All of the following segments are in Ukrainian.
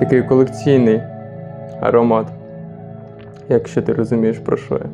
Такий колекційний аромат. Якщо ти розумієш про що я.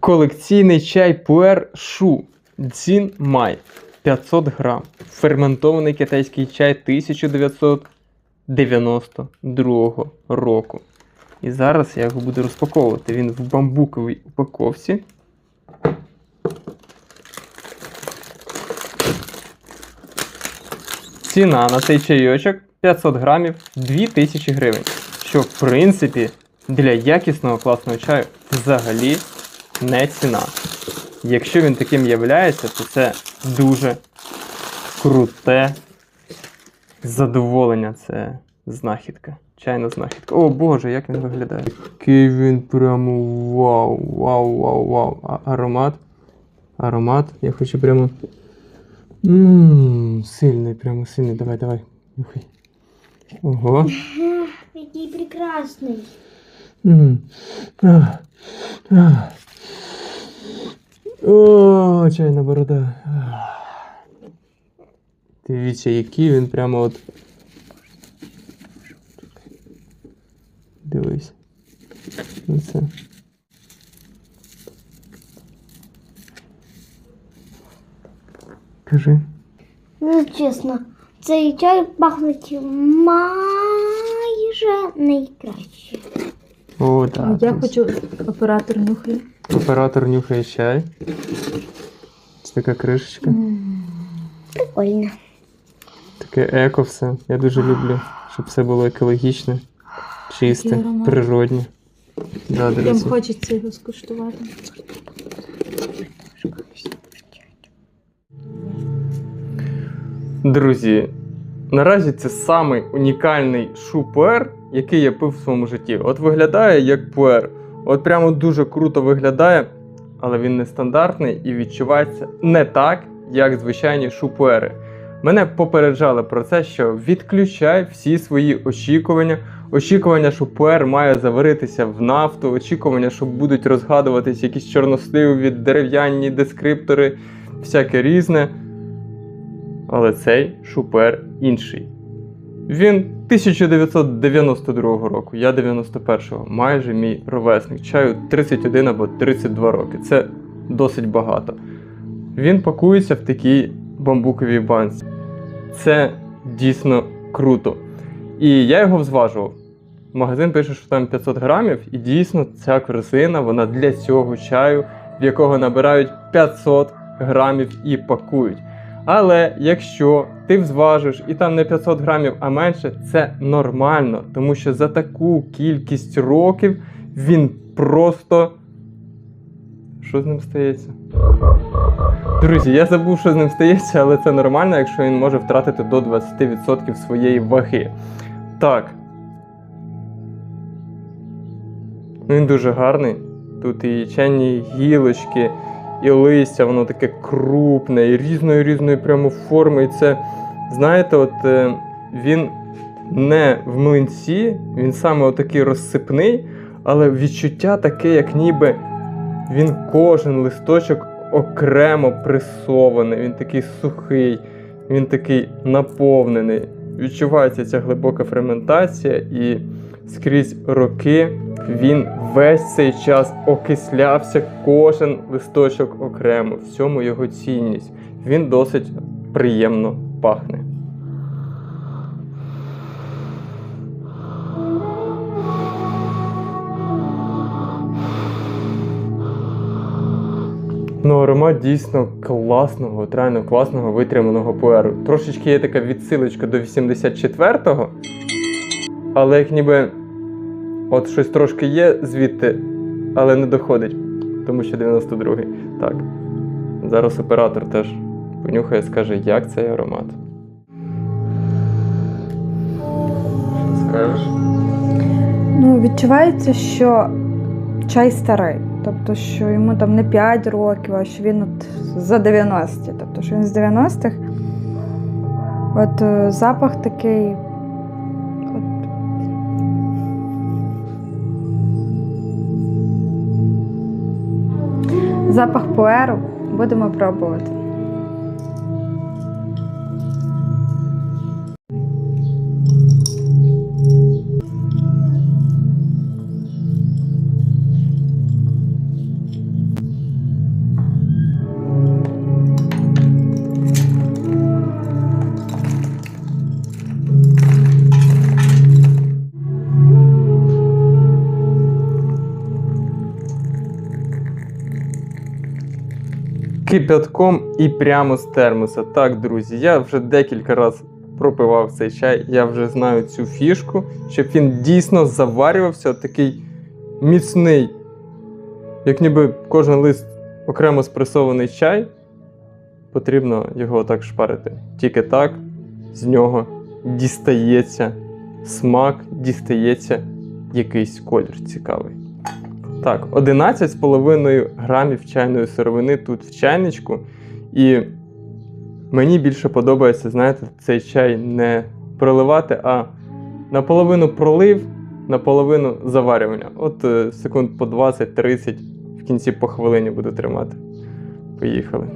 Колекційний чай Пуер Шу Дзін Май 500 грам. Ферментований китайський чай 1992 року. І зараз я його буду розпаковувати. Він в бамбуковій упаковці. Ціна на цей чайочок 500 грамів 2000 гривень. Що, в принципі, для якісного класного чаю взагалі не ціна. Якщо він таким являється, то це дуже круте задоволення. Це знахідка. Чайна знахідка. О Боже, як він виглядає. Який він прямо вау, вау, вау, вау. А, аромат. Аромат. Я хочу прямо. Ммм, сильний, прямо сильний. Давай, давай. Нюхай. Ого. Який прекрасний. М. О, чайна борода. А. Дивіться, який він прямо от. Дивись. Оце. Кажи. Ну, чесно, цей чай пахнуть майже найкраще. О, так. я хочу оператор нюхає. Оператор нюхає чай. Це така кришечка. Прикольно. Таке еко все. Я дуже люблю, щоб все було екологічне, чисте, аромат. природне. Да, Прям друзі. хочеться його скуштувати. Друзі, наразі це самий унікальний шу-пуер, який я пив в своєму житті. От виглядає як пуер. От прямо дуже круто виглядає, але він нестандартний і відчувається не так, як звичайні шу-пуери. Мене попереджали про це, що відключай всі свої очікування. Очікування, що пуер має заваритися в нафту, очікування, що будуть розгадуватись якісь чорносливі дерев'яні дескриптори, всяке різне. Але цей шупер інший. Він 1992 року, я 91-го, майже мій ровесник. Чаю 31 або 32 роки. Це досить багато. Він пакується в такій бамбуковій банці. Це дійсно круто. І я його взважував. Магазин пише, що там 500 грамів, і дійсно ця корзина, вона для цього чаю, в якого набирають 500 грамів і пакують. Але якщо ти взважиш і там не 500 грамів, а менше, це нормально, тому що за таку кількість років він просто. Що з ним стається? Друзі, я забув, що з ним стається, але це нормально, якщо він може втратити до 20% своєї ваги. Так. Він дуже гарний. Тут і чайні гілочки, і листя, воно таке крупне, і різної різної прямо форми. І це, знаєте, от е, він не в млинці, він саме отакий розсипний, але відчуття таке, як ніби він кожен листочок окремо пресований, він такий сухий, він такий наповнений. Відчувається ця глибока ферментація, і скрізь роки він весь цей час окислявся, кожен листочок окремо. В цьому його цінність. Він досить приємно пахне. Ну, аромат дійсно класного, от реально класного витриманого пуеру. Трошечки є така відсилочка до 84-го, але як ніби от щось трошки є звідти, але не доходить, тому що 92-й. Так. Зараз оператор теж понюхає, скаже, як цей аромат. Що скажеш? Ну, відчувається, що чай старий. Тобто, що йому там не 5 років, а що він от за 90-ті. Тобто, що він з 90-х. От е, запах такий. Запах пуеру. Будемо пробувати. Кипятком і прямо з термоса. Так, друзі, я вже декілька разів пропивав цей чай, я вже знаю цю фішку, щоб він дійсно заварювався такий міцний, як ніби кожен лист окремо спресований чай. Потрібно його так шпарити. Тільки так з нього дістається смак, дістається якийсь колір цікавий. Так, 11,5 грамів чайної сировини тут в чайничку. І мені більше подобається, знаєте, цей чай не проливати, а наполовину пролив, наполовину заварювання. От е, секунд по 20-30 в кінці по хвилині буду тримати. Поїхали.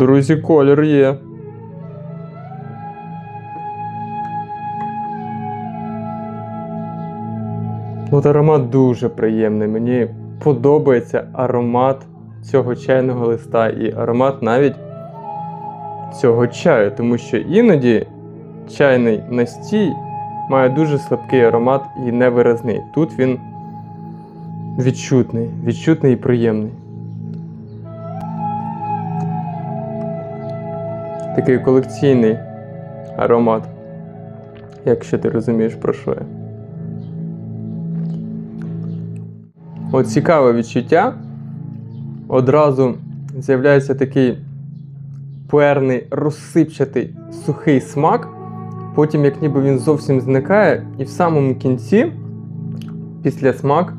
Друзі, колір є. От аромат дуже приємний. Мені подобається аромат цього чайного листа і аромат навіть цього чаю, тому що іноді чайний настій має дуже слабкий аромат і невиразний. Тут він відчутний, відчутний і приємний. Такий колекційний аромат, якщо ти розумієш про що я. От цікаве відчуття. Одразу з'являється такий пуерний, розсипчатий сухий смак. Потім, як ніби він зовсім зникає, і в самому кінці, після смак,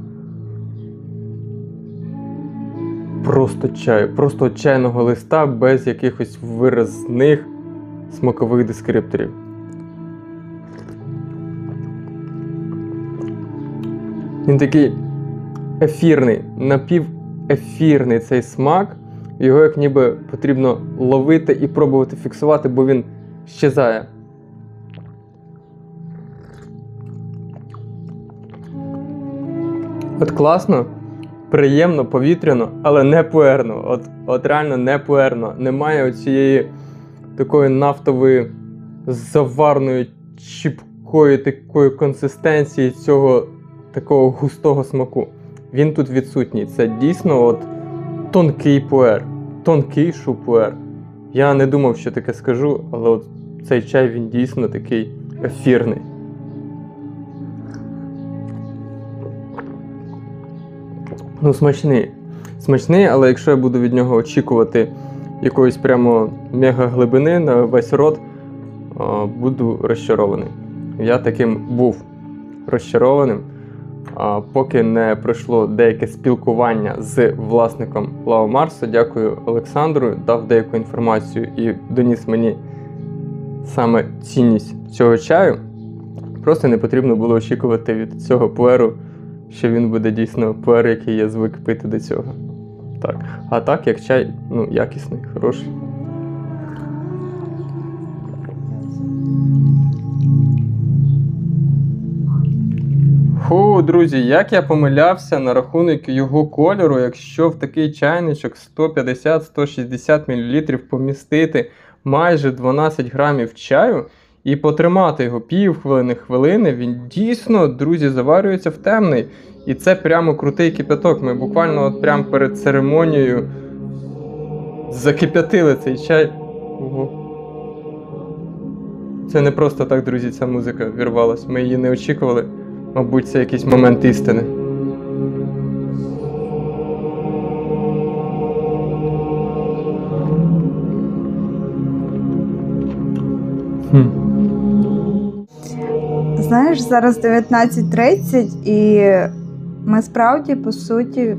просто чаю, просто чайного листа без якихось виразних смакових дескрипторів. Він такий ефірний, напівефірний цей смак. Його як ніби потрібно ловити і пробувати фіксувати, бо він щезає. От класно, приємно, повітряно, але не пуерно. От, от реально не пуерно. Немає оцієї такої нафтової заварної чіпкої такої консистенції цього такого густого смаку. Він тут відсутній. Це дійсно от тонкий пуер, тонкий шупуер. Я не думав, що таке скажу, але от цей чай він дійсно такий ефірний. Ну, смачний. Смачний, але якщо я буду від нього очікувати якоїсь прямо мега глибини на весь рот, буду розчарований. Я таким був розчарованим, поки не пройшло деяке спілкування з власником Лао Марсу. Дякую Олександру, дав деяку інформацію і доніс мені саме цінність цього чаю. Просто не потрібно було очікувати від цього пуеру, що він буде дійсно пуер, який я звик пити до цього. Так. А так, як чай, ну, якісний, хороший. Фу, друзі, як я помилявся на рахунок його кольору, якщо в такий чайничок 150-160 мл помістити майже 12 грамів чаю і потримати його пів хвилини хвилини, він дійсно, друзі, заварюється в темний. І це прямо крутий кипяток. Ми буквально от прямо перед церемонією закип'ятили цей чай. Ого. Це не просто так, друзі, ця музика вірвалась. Ми її не очікували. Мабуть, це якийсь момент істини. Хм. Знаєш, зараз 19.30 і ми справді, по суті,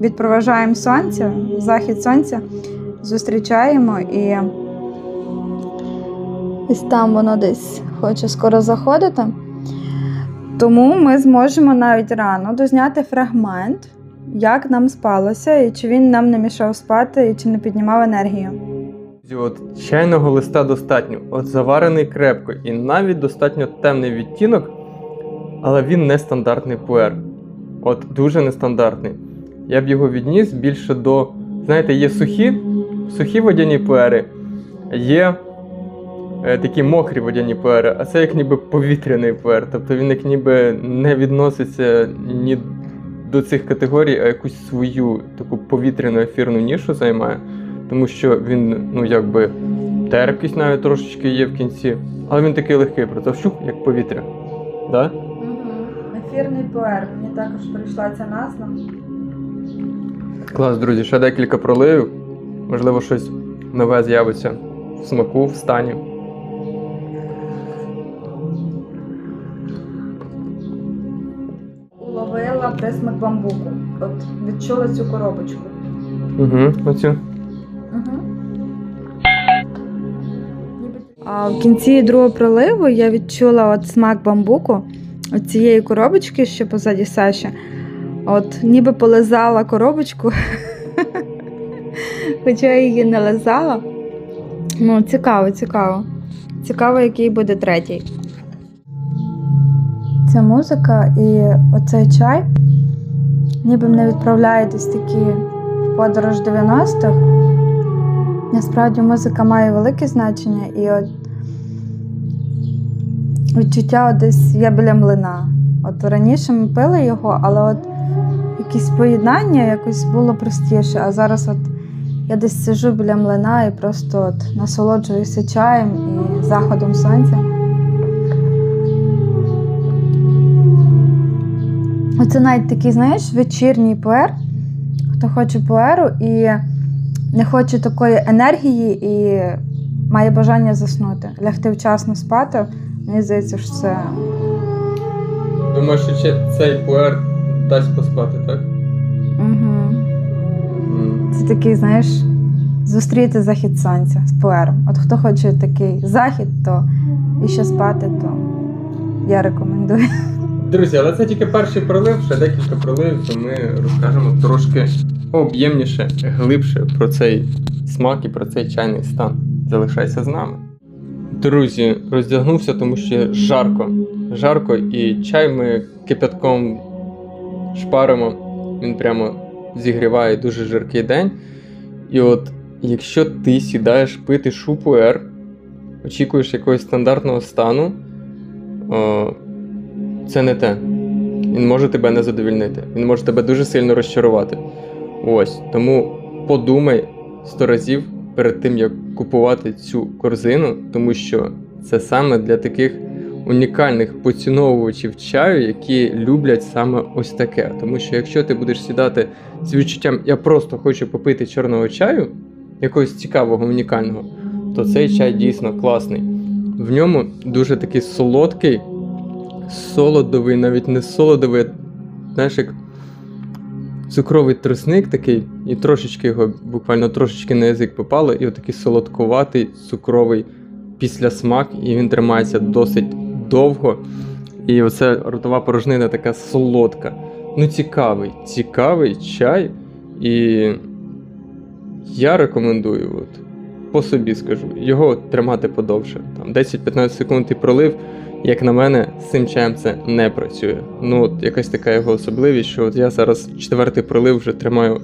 відпроважаємо сонце, захід сонця, зустрічаємо і ось там воно десь хоче скоро заходити. Тому ми зможемо навіть рано дозняти фрагмент, як нам спалося, і чи він нам не мішав спати, і чи не піднімав енергію. От чайного листа достатньо, от заварений крепко і навіть достатньо темний відтінок, але він не стандартний пуер. От дуже нестандартний. Я б його відніс більше до. Знаєте, є сухі, сухі водяні пуери, є е, такі мокрі водяні пуери, а це як ніби повітряний пуер. Тобто він як ніби не відноситься ні до цих категорій, а якусь свою таку повітряну ефірну нішу займає. Тому що він, ну якби терпкість навіть трошечки є в кінці, але він такий легкий, просто вщух, як повітря. Да? Ефірний пуер. Мені також прийшла ця назва. Клас, друзі, ще декілька проливів. Можливо, щось нове з'явиться в смаку, в стані. Уловила присмак бамбуку. От відчула цю коробочку. Угу, оцю. В кінці другого проливу я відчула от смак бамбуку цієї коробочки, що позаді Саші. От ніби полизала коробочку, хоча я її не лизала. Ну, цікаво, цікаво. Цікаво, який буде третій. Ця музика і оцей чай ніби мене відправляє десь такі в подорож 90-х. Насправді музика має велике значення, і от відчуття десь я біля млина. От раніше ми пили його, але от якісь поєднання якось було простіше. А зараз от я десь сижу біля млина і просто от насолоджуюся чаєм і заходом сонця. Оце навіть такий, знаєш, вечірній пуер. Хто хоче пуеру і не хоче такої енергії і має бажання заснути, лягти вчасно спати. Мені здається, що це Думаю, що ще цей пуер дасть поспати, так? угу. це такий, знаєш, зустріти захід сонця з пуером. От хто хоче такий захід, то і ще спати, то я рекомендую. Друзі, але це тільки перший пролив, ще декілька проливів, то ми розкажемо трошки об'ємніше, глибше про цей смак і про цей чайний стан. Залишайся з нами. Друзі, роздягнувся, тому що жарко. Жарко і чай ми кипятком шпаримо. Він прямо зігріває дуже жаркий день. І от якщо ти сідаєш пити шупуер, очікуєш якогось стандартного стану, о, це не те. Він може тебе не задовільнити. Він може тебе дуже сильно розчарувати. Ось. Тому подумай сто разів перед тим, як купувати цю корзину, тому що це саме для таких унікальних поціновувачів чаю, які люблять саме ось таке. Тому що якщо ти будеш сідати з відчуттям, я просто хочу попити чорного чаю, якогось цікавого, унікального, то цей чай дійсно класний. В ньому дуже такий солодкий, солодовий, навіть не солодовий, знаєш, як цукровий тросник такий, і трошечки його, буквально трошечки на язик попало, і отакий солодкуватий цукровий післясмак, і він тримається досить довго. І оця ротова порожнина така солодка. Ну, цікавий, цікавий чай. І я рекомендую, от, по собі скажу, його тримати подовше. Там 10-15 секунд і пролив. Як на мене, з цим чаєм це не працює. Ну, от якась така його особливість, що от я зараз четвертий пролив вже тримаю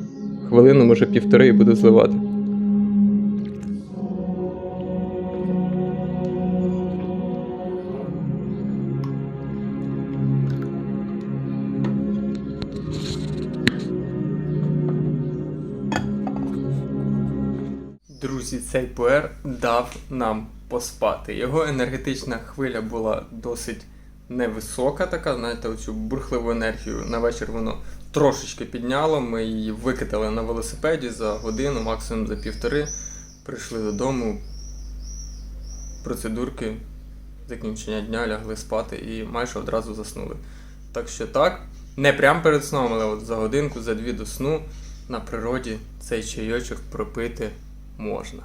хвилину, може півтори, і буду зливати. Цей пуер дав нам поспати. Його енергетична хвиля була досить невисока, така, знаєте, оцю бурхливу енергію на вечір воно трошечки підняло. Ми її викидали на велосипеді за годину, максимум за півтори. Прийшли додому, процедурки, закінчення дня, лягли спати і майже одразу заснули. Так що так, не прямо перед сном, але от за годинку, за дві до сну на природі цей чайочок пропити можна.